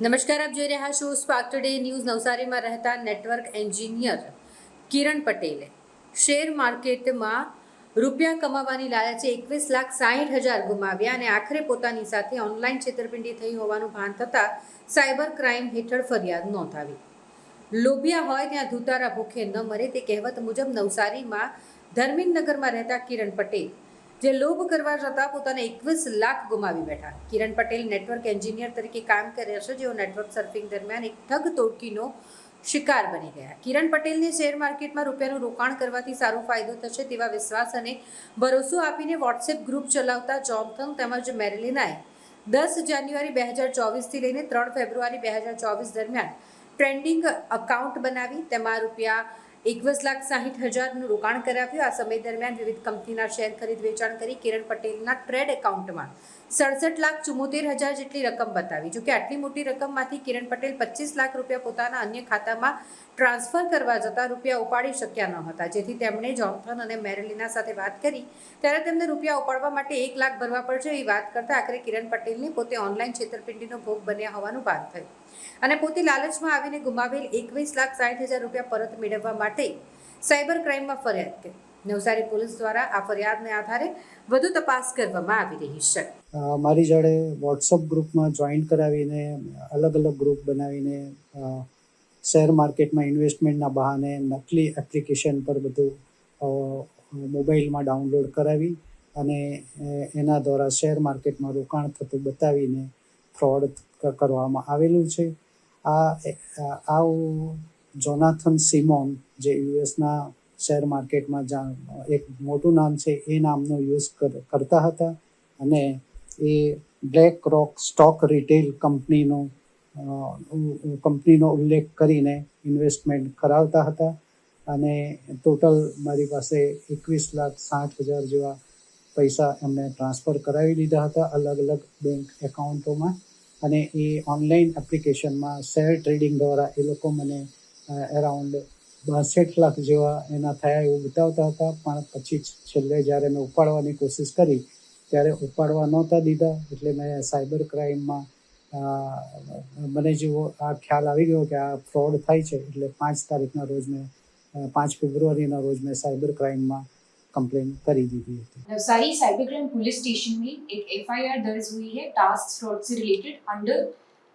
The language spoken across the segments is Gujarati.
નમસ્કાર, આપ જોઈ રહ્યા છો સ્પાર્ક ટુડે ન્યૂઝ નવસારીમાં રહેતા નેટવર્ક એન્જિનિયર કિરણ પટેલે શેર માર્કેટમાં રૂપિયા કમાવાની લાલચે એકવીસ લાખ સાહીઠ હજાર ગુમાવ્યા અને આખરે પોતાની સાથે ઓનલાઈન છેતરપિંડી થઈ હોવાનું ભાન થતાં સાયબર ક્રાઇમ હેઠળ ફરિયાદ નોંધાવી. લોભિયા હોય ત્યાં ધુતારા ભૂખે ન મરે તે કહેવત મુજબ નવસારીમાં ધર્મીનગરમાં રહેતા કિરણ પટેલ જે લોભ કરવા જતાં પોતાને એકવીસ લાખ ગુમાવી બેઠા. કિરણ પટેલ નેટવર્ક એન્જિનિયર તરીકે કામ કર્યા છે. જેઓ નેટવર્ક સર્ફિંગ દરમિયાન એક ઠગ તોડકીનો શિકાર બની ગયા. કિરણ પટેલને શેર માર્કેટમાં રૂપિયાનું રોકાણ કરવાથી સારો ફાયદો થશે તેવા વિશ્વાસ અને ભરોસો આપીને વોટ્સએપ ગ્રુપ ચલાવતા જોમથંગ તેમજ મેરેલિનાએ દસ જાન્યુઆરી બે હજાર ચોવીસથી લઈને ત્રણ ફેબ્રુઆરી બે હજાર ચોવીસ દરમિયાન ટ્રેન્ડિંગ અકાઉન્ટ બનાવી. તેમાં રૂપિયા એકવીસ લાખ સાહીઠ હજારનું રોકાણ કરાવ્યું. આ સમય દરમિયાન વિવિધ કંપનીના શેર ખરીદ વેચાણ કરી કિરણ પટેલના ટ્રેડ એકાઉન્ટમાં સડસઠ લાખ ચુમ્મોતેર હજાર જેટલી રકમ બતાવી. જોકે આટલી મોટી રકમમાંથી કિરણ પટેલ પચીસ લાખ રૂપિયા પોતાના અન્ય ખાતામાં ટ્રાન્સફર કરવા જતાં રૂપિયા ઉપાડી શક્યા ન હતા. જેથી તેમણે જોન્થન અને મેરેલિના સાથે વાત કરી, ત્યારે તેમને રૂપિયા ઉપાડવા માટે એક લાખ ભરવા પડશે એવી વાત કરતાં આખરે કિરણ પટેલને પોતે ઓનલાઈન છેતરપિંડીનો ભોગ બન્યા હોવાનું ભાન થયું. અને પોતે લાલચમાં આવીને ગુમાવેલ એકવીસ લાખ સાઠ હજાર રૂપિયા પરત મેળવવા માટે સાયબર ક્રાઇમમાં ફરિયાદ કરી. નવસારી પોલીસ દ્વારા આ ફરિયાદને આધારે વધુ તપાસ કરવામાં આવી રહી છે. મારી જોડે વોટ્સઅપ ગ્રુપમાં જોઈન કરાવીને, અલગ અલગ ગ્રુપ બનાવીને શેર માર્કેટમાં ઇન્વેસ્ટમેન્ટના બહાને નકલી એપ્લિકેશન પર બધું મોબાઈલમાં ડાઉનલોડ કરાવી અને એના દ્વારા શેર માર્કેટમાં રોકાણ થતું બતાવીને ફ્રોડ કરવામાં આવેલું છે. આ આવું જોનાથન સિમોન જે યુએસના શેર માર્કેટમાં જા, એક મોટું નામ છે, એ નામનો યુઝ કર- કરતા હતા. અને એ બ્લેક રોક સ્ટોક રિટેલ કંપનીનો કંપનીનો ઉલ્લેખ કરીને ઇન્વેસ્ટમેન્ટ કરાવતા હતા. અને ટોટલ મારી પાસે એકવીસ લાખ સાઠ હજાર જેવા પૈસા એમને ટ્રાન્સફર કરાવી દીધા હતા અલગ અલગ બેંક એકાઉન્ટોમાં. અને એ ઓનલાઈન એપ્લિકેશનમાં શેર ટ્રેડિંગ દ્વારા એ લોકો મને એરાઉન્ડ બાસઠ લાખ જેવા એના થયા એવું બતાવતા હતા પણ પછી છેલ્લે જ્યારે મેં ઉપાડવાની કોશિશ કરી ત્યારે ઉપાડવા નહોતા દીધા એટલે મેં સાયબર ક્રાઇમમાં અ, મને જેવો આ ખ્યાલ આવી ગયો કે આ ફ્રોડ થાય છે એટલે પાંચ તારીખના રોજ મેં અ, પાંચ ફેબ્રુઆરીના રોજ મેં સાયબર ક્રાઇમમાં કમ્પ્લેન કરી દીધી હતી Navsari cyber crime police station में एक एफआईआर दर्ज हुई है टास्क फ्रॉड से related under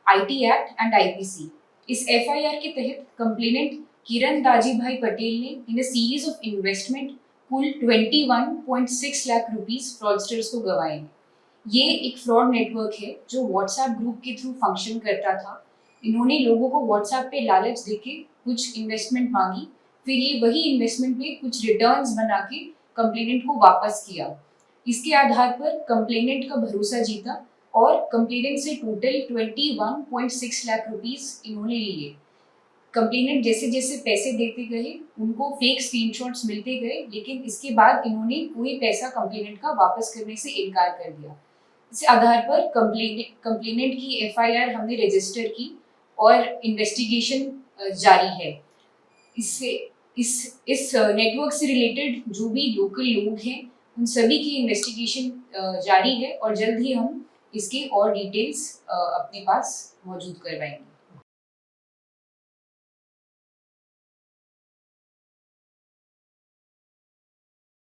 IT act and IPC इस एफआईआर के तहत कंप्लेनेंट किरण दाजी भाई पटेल ने in a series of investment कुल 21.6 लाख रुपीस फ्रॉडस्टर्स को गवाए। ये एक फ्रॉड नेटवर्क है जो व्हाट्सएप ग्रुप के थ्रू फ़ंक्शन करता था। इन्होंने लोगों को व्हाट्सएप पे लालच देके कुछ इन्वेस्टमेंट मांगी। फिर ये वही इन्वेस्टमेंट पे कुछ रिटर्न्स बना के कंप्लेनेंट को वापस किया। इसके आधार पर कंप्लेनेंट का भरोसा जीता और कंप्लेनेंट से टोटल 21.6 लाख रुपीस इन्होंने लिए। कंप्लेनेंट जैसे जैसे पैसे देते गए उनको फेक स्क्रीनशॉट्स मिलते गए, लेकिन इसके बाद इन्होंने कोई पैसा कंप्लेनेंट का वापस करने से इनकार कर दिया। इस आधार पर कंप्लेनेंट की एफआईआर हमने रजिस्टर की और इन्वेस्टिगेशन जारी है। इससे, इस इस नेटवर्क से रिलेटेड जो भी लोकल लोग हैं, उन सभी की इन्वेस्टिगेशन जारी है और जल्द ही हम इसके और डिटेल्स अपने पास मौजूद करवाएँगे।